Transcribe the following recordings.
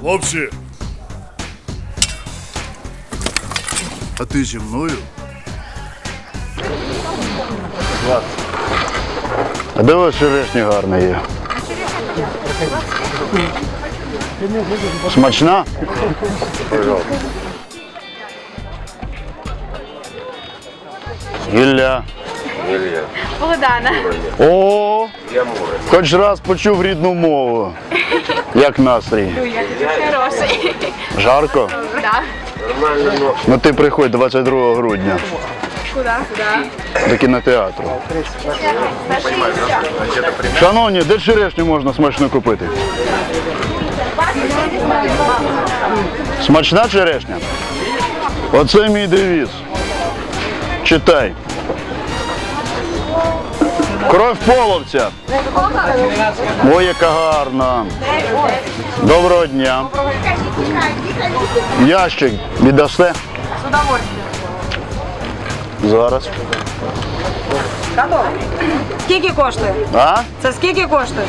Хлопці. А ти зі мною? А де у вас черешня гарна є? Смачна? Ілля. Богдана. О, хоч раз почув рідну мову. Як настрій? Хороший. Жарко? Да. Ну ти приходь 22 грудня Куда? Куда? до кінотеатру. Шановні, де черешню можна смачно купити? Смачна черешня? Оце мій девіз. Читай. Кров половця. Ой, яка гарна. Доброго дня. Ящик віддасте? С удовольствием. Зараз. Скільки коштує? А? Це скільки коштує?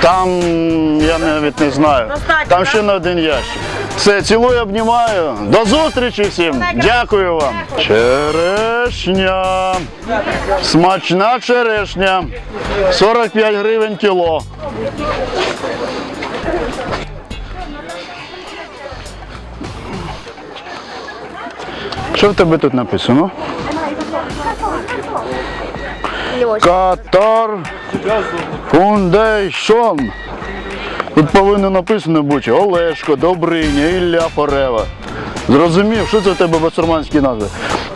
Там я навіть не знаю. Там ще на один ящик. Все, цілую, обнімаю. До зустрічі всім. Дякую вам. Черешня. Смачна черешня. 45 гривень кіло. Що в тебе тут написано? Катар Фундейшон. Тут повинно написано бути Олешко, Добриня, Ілля Порева. Зрозумів, що це в тебе басурманські назви?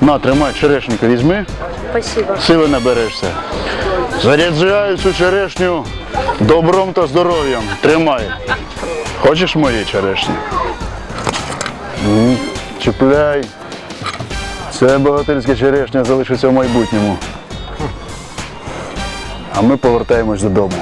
На, тримай, черешеньку візьми. Спасибо. Сили наберешся. Заряджаю цю черешню добром та здоров'ям. Тримай. Хочеш моєї черешні? Чіпляй. Це богатирська черешня залишиться в майбутньому. А ми повертаємось додому.